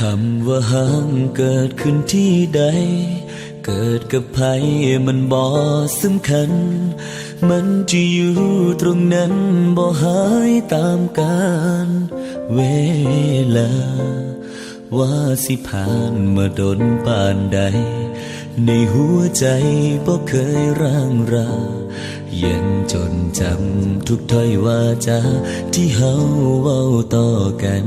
คำว่าห่างเกิดขึ้นที่ใด เกิดกับใครมันบ่สำคัญ มันจะอยู่ตรงนั้นบ่หายตามกาลเวลา ว่าสิผ่านมาดนปานใด ในหัวใจบ่เคยร่างรายังจนจำทุกถ้อยว่าจาที่เฮาเว้าต่อกัน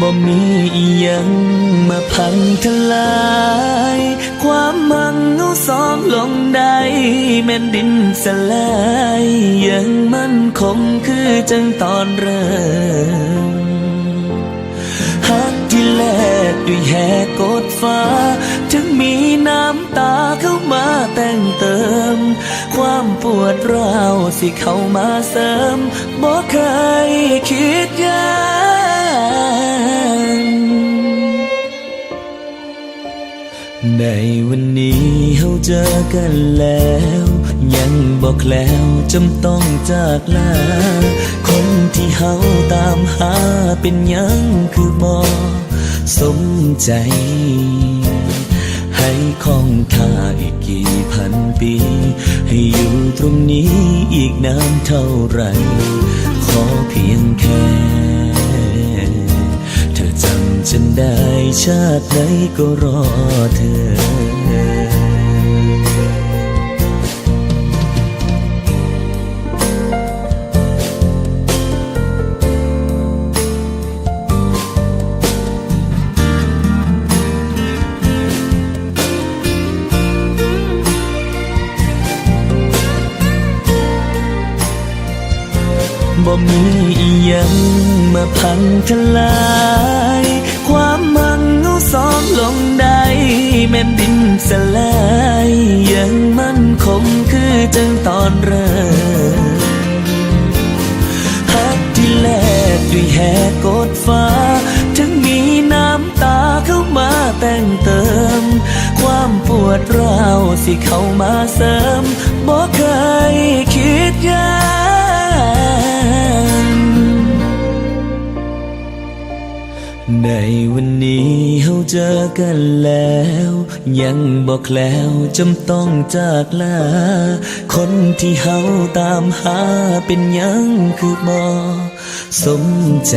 บ่มีอียังมาพังทลาย ความมังเอาสองลงได้แม่นดินสลายยังมั่นคงคือจังตอนเริ่มหักที่แลกด้วยแหกกดฟ้า ถึงมีน้ำตาเข้ามาแต่งเติม ความปวดร้าวสิเข้ามาเสริมบ่เคยคิดยา ในวันนี้เฮาเจอกันแล้ว ยังบอกแล้วจำต้องจากลา คนที่เฮาตามหาเป็นยังคือบ่สมใจ ให้คองท่าอีกกี่พันปี ให้อยู่ตรงนี้อีกนานเท่าไหรขอเพียงแค่ เธอจำฉันได้ ชาติไหนก็รอเธอ บ่มีอีหยังมาพังทลาย ตอนเริ่มหักที่แลกด้วยแหกกดฟ้า ถึงมีน้ำตาเข้ามาแต่งเติม ความปวดร้าวสิเข้ามาเสริมบ่เคยคิดยา วันนี้เฮาเจอกันแล้ว ยังบอกแล้วจำต้องจากลา คนที่เฮาตามหาเป็นยังคือบ่สมใจ